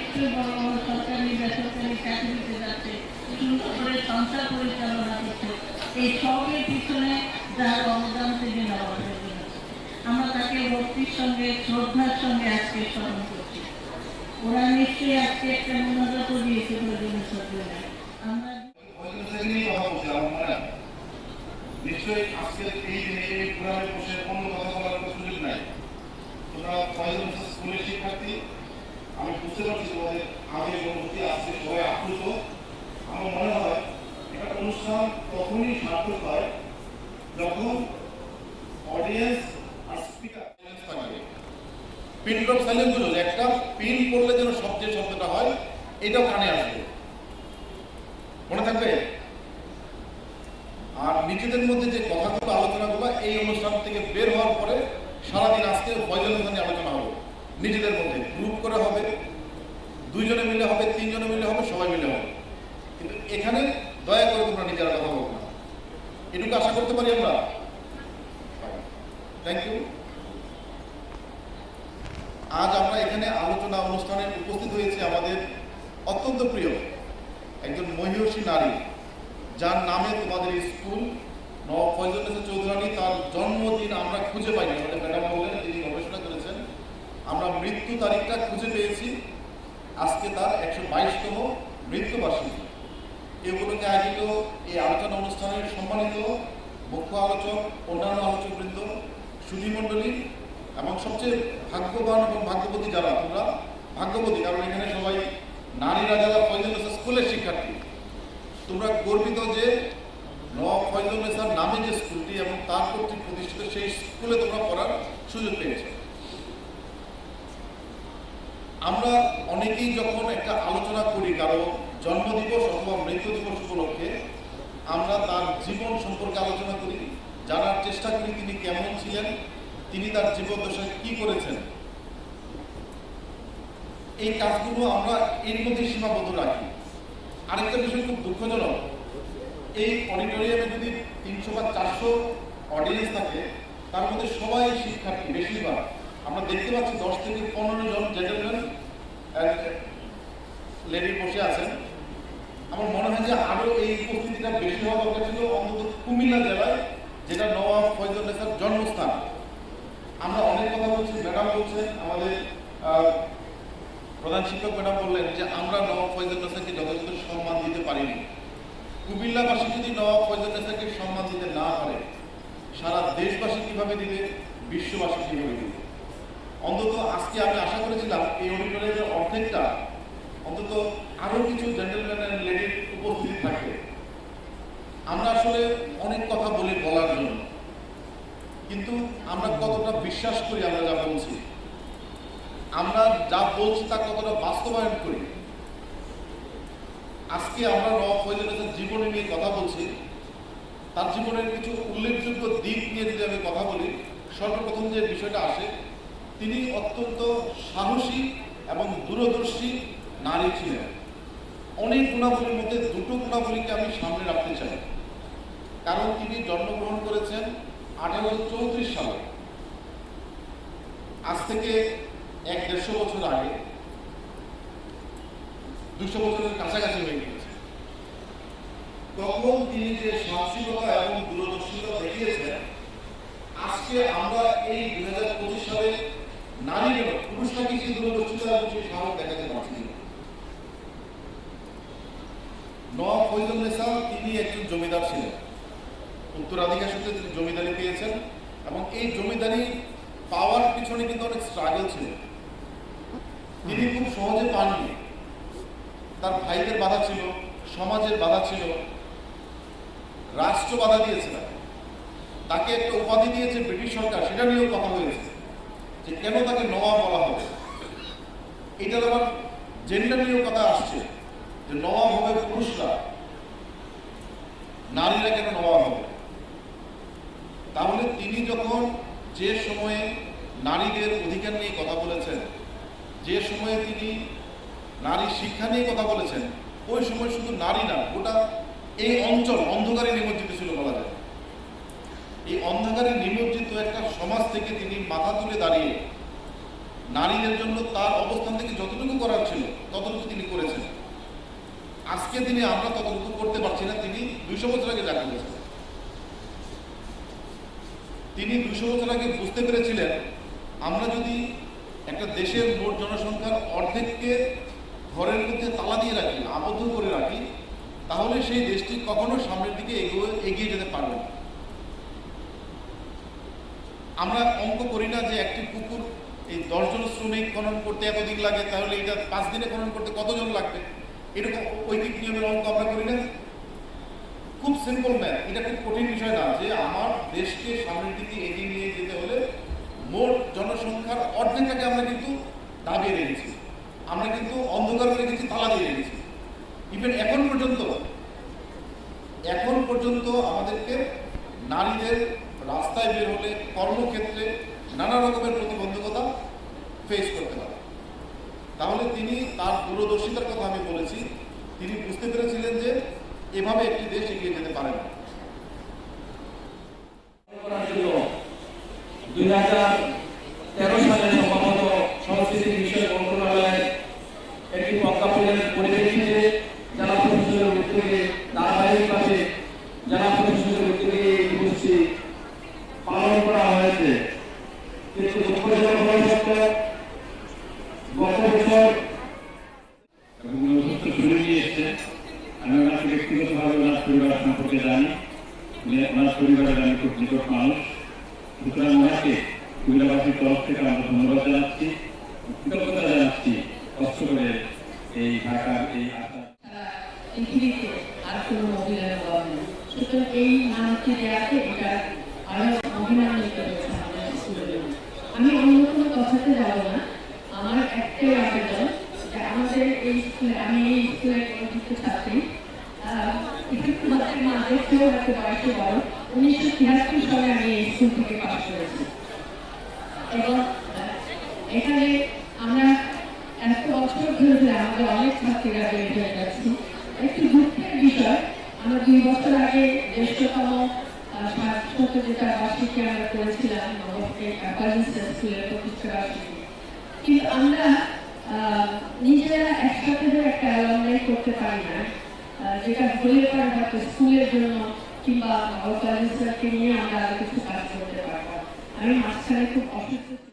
নিশ্চয়ই বড় বড় সরকারি বেসরকারি চাকরিতে যাচ্ছে সুন্দর করে সংসার পরিচালনা করছে, এই সবের পিছনে যার অবদান থেকে নেওয়া আমরা তাকে ভক্তির সঙ্গে, শ্রদ্ধার সঙ্গে আজকে স্মরণ করছি। ওরা নিশ্চয়ই আজকে একটা মনোজাত দিয়েছে প্রয়োজনীয় সরকার আমরা। নিশ্চয়ই আজকের এই দিনে এই বসে অন্য কথা বলার সুযোগ নাই। তোমরা কয়েকজন স্কুলের শিক্ষার্থী আমি বুঝতে পারছি তোমাদের আগে অনুভূতি আজকে সবাই আপ্লুত। আমার মনে হয় একটা অনুষ্ঠান তখনই সার্থক হয় যখন অডিয়েন্স আর স্পিকার পিন ড্রপ সাইলেন্সগুলো একটা পিন করলে যেন শব্দের শব্দটা হয় এটাও কানে আসবে। মনে থাকবে? আর নিজেদের মধ্যে যে কথাগুলো, আলোচনাগুলো, এই অনুষ্ঠান থেকে বের হওয়ার পরে সারাদিন আজকে বয়জন নিয়ে আলোচনা হবে। নিজেদের মধ্যে গ্রুপ করে হবে, দুইজনে মিলে হবে, তিনজনে মিলে হবে, সবাই মিলে হবে। কিন্তু এখানে দয়া করে তোমরা নিজেরা কথা বলব না। এটুকু আশা করতে পারি আমরা? থ্যাংক ইউ আজ আমরা এখানে আলোচনা অনুষ্ঠানে উপস্থিত হয়েছি আমাদের অত্যন্ত প্রিয় একজন মহিষী নারী, যার নামে তোমাদের স্কুল ফয়জুল চৌধুরানী তার জন্মদিন আমরা খুঁজে পাইনি। আমাদের ম্যাডাম বললেন করেছেন আমরা মৃত্যু তারিখটা খুঁজে পেয়েছি। আজকে তার একশো বাইশতম মৃত্যুবার্ষিকী। এই উপলক্ষে আয়োজিত এই আলোচনা অনুষ্ঠানের সম্মানিত মুখ্য আলোচক, অন্যান্য আলোচকবৃন্দ সুধীমণ্ডলী এবং সবচেয়ে ভাগ্যবান এবং ভাগ্যবতী যারা, তোমরা ভাগ্যবতী, কারণ এখানে সবাই নারীরা যারা ফয়জুল স্কুলের শিক্ষার্থী। তোমরা গর্বিত যে নবাব ফয়জুল নামে যে স্কুলটি এবং তার কর্তৃক প্রতিষ্ঠিত সেই স্কুলে তোমরা পড়ার সুযোগ পেয়েছ। আমরা অনেকেই যখন একটা আলোচনা করি, কারও জন্মদিবস অথবা মৃত্যু দিবস উপলক্ষে, আমরা তার জীবন সম্পর্কে আলোচনা করি, জানার চেষ্টা করি তিনি কেমন ছিলেন, তিনি তার জীবদ্দশায় কি করেছেন। এই কাজগুলো আমরা এর মধ্যে সীমাবদ্ধ রাখি। আরেকটা বিষয় খুব দুঃখজনক, এই অডিটোরিয়ামে যদি তিনশো বা চারশো অডিয়েন্স থাকে, তার মধ্যে সবাই শিক্ষার্থী, বেশিরভাগ। আমরা দেখতে পাচ্ছি দশ থেকে পনেরো জন জেন্টেলম্যান লেডি বসে আছেন। আমার মনে হয় যে আরও এই উপস্থিতিটা বেশি হওয়া দরকার ছিল, অন্তত কুমিল্লা জেলায়, যেটা নবাব ফয়জুল নেসার জন্মস্থান। আমরা অনেক কথা বলছি, ম্যাডাম বলছেন, আমাদের প্রধান শিক্ষক ম্যাডাম বললেন যে আমরা নবাব ফয়জুল নেসারকে যথাযথ সম্মান দিতে পারিনি। কুমিল্লাবাসী যদি নবাব ফয়জুল নেসারকে সম্মান দিতে না পারে, সারা দেশবাসী কীভাবে দিবে, বিশ্ববাসী কীভাবে দিবে? অন্তত আজকে আমি আশা করেছিলাম এই অডিটোরিয়ামের অর্ধেকটা অন্তত আরও কিছু জেন্টেলম্যান অ্যান্ড লেডির উপস্থিতি থাকবে। আমরা আসলে অনেক কথা বলি বলার জন্য, কিন্তু আমরা কতটা বিশ্বাস করি আমরা যা বলছি। আমরা যা বলছি তা কতটা বাস্তবায়ন করি। আজকে আমরা হাসান জীবনী নিয়ে কথা বলছি। তার জীবনের কিছু উল্লেখযোগ্য দিক নিয়ে যদি আমি কথা বলি, সর্বপ্রথম যে বিষয়টা আসে তিনি অত্যন্ত সাহসী এবং দূরদর্শী নারী ছিলেন। অনেক গুণাবলীর মধ্যে দুটো গুণাবলীকে আমি সামনে রাখতে চাই। কারণ তিনি জন্মগ্রহণ করেছেন আঠারোশো চৌত্রিশ সালে। আজ থেকে এক দেড়শো বছর আগে। দুশো বছরের কাছাকাছি হয়ে গিয়েছে। তখন তিনি যে সাহসিকতা এবং দূরদর্শিতা দেখিয়েছেন, আজকে আমরা এই দুই হাজার পঁচিশ সালে নারী পুরুষরা কি সেই দূরদর্শিতা সেই সাহস দেখাতে পারছি না। নওয়াব ফৈজুল নেসা, তিনি একজন জমিদার ছিলেন উত্তরাধিকার সূত্রে তিনি জমিদারি পেয়েছেন এবং এই জমিদারি পাওয়ার পিছনে কিন্তু অনেক স্ট্রাগল ছিল তিনি খুব সহজে পাননি তার ভাইদের বাধা ছিল, সমাজের বাধা ছিল, রাষ্ট্র বাধা দিয়েছে। তাকে একটা উপাধি দিয়েছে ব্রিটিশ সরকার, সেটা নিয়েও কথা হয়েছে যে কেন তাকে নবাব বলা হবে? এটার আবার জেন্ডার নিয়েও কথা আসছে, যে নবাব হবে পুরুষরা। নারীরা কেন নবাব হবে? তাহলে তিনি যখন যে সময়ে নারীদের অধিকার নিয়ে কথা বলেছেন, যে সময়ে তিনি নারী শিক্ষা নিয়ে কথা বলেছেন, ওই সময় শুধু নারী না, গোটা এই অঞ্চল অন্ধকারে নিমজ্জিত ছিল বলা যায়। এই অন্ধকারে নিমজ্জিত একটা সমাজ থেকে তিনি মাথা তুলে দাঁড়িয়ে নারীদের জন্য তার অবস্থান থেকে যতটুকু করার ছিল, ততটুকু তিনি করেছেন। আজকে দিনে আমরা ততটুকু করতে পারছি না, তিনি দুইশো বছর আগে যা করেছেন তিনি দুশো বছর আগে বুঝতে পেরেছিলেন, আমরা যদি একটা দেশের মোট জনসংখ্যার অর্ধেককে ঘরের মধ্যে তালা দিয়ে রাখি, আবদ্ধ করে রাখি, তাহলে সেই দেশটি কখনো সামনের দিকে এগিয়ে যেতে পারবে না। আমরা অঙ্ক করি না যে একটি পুকুর এই দশজন শ্রমিক খনন করতে এতদিন লাগে, তাহলে এটা পাঁচ দিনে খনন করতে কতজন লাগবে? এরকম ঐকিক নিয়মের অঙ্ক আমরা করি না। খুব সিম্পল ম্যাথ এটা খুব কঠিন বিষয় না যে আমার দেশকে সামনের দিকে এগিয়ে নিয়ে যেতে হলে মোট জনসংখ্যার অর্ধেকটাকে আমরা কিন্তু দাবিয়ে রেখেছি। আমরা কিন্তু অন্ধকার করে রেখেছি তালা দিয়ে রেখেছি। ইভেন এখন পর্যন্ত এখন পর্যন্ত আমাদেরকে নারীদের রাস্তায় বের হলে কর্মক্ষেত্রে নানা রকমের প্রতিবন্ধকতা ফেস করতে পারে। তাহলে তিনি তার দূরদর্শিতার কথা আমি বলেছি, তিনি বুঝতে পেরেছিলেন যে এভাবে একটি দেশ এগিয়ে যেতে পারে না। দুই হাজার তেরো সালে সম্ভবত সংস্কৃতি বিষয় মন্ত্রণালয়ের একটি প্রজ্ঞাপনের পরিপ্রেক্ষিতে জেলা প্রশাসনের উদ্যোগে ধারাবাহিকভাবে জেলা প্রশাসনের উদ্যোগে এই দিবসটি পালন করা হয়েছে কিন্তু দুঃখজনক হওয়া সত্ত্বেও গত বছর এবং উনি অসুস্থ শরীর নিয়ে এসছে আমি ওনাকে ব্যক্তিগতভাবে ওনার পরিবার সম্পর্কে জানি উনি ওনার পরিবারের আমি খুব নিকট মানুষ সুতরাং ওনাকে কুমিল্লাবাসীর তরফ থেকে আমরা ধন্যবাদ জানাচ্ছি কৃতজ্ঞতা জানাচ্ছি কষ্ট করে এই ঢাকার এই আমাদের আমি অন্য কোনো কথাতে যাব না। আমার একটাই আবেদন যে আমাদের এই স্কুলে আমি এই স্কুলের পরিচিত ছাত্রী। উনিশশো তিয়াত্তর সালে আমি এই স্কুল থেকে পাশ করেছি। এবং এখানে আমরা এত বছর ধরে আমাদের অনেক ছাত্রীরা বের হয়ে যাচ্ছি একটু দুঃখের বিষয়, আমরা দুই বছর আগে জ্যেষ্ঠতম সাতশত যেটা বার্ষিকী আমরা করেছিলাম কিন্তু আমরা নিজেরা একসাথে একটা অ্যালামনাই করতে পারি না যেটা হলে পরে হয়তো স্কুলের জন্য কিংবা নবকাজিন্সকে নিয়ে আমরা কিছু কাজ করতে পারব আমি মাঝখানে খুব অসুস্থ।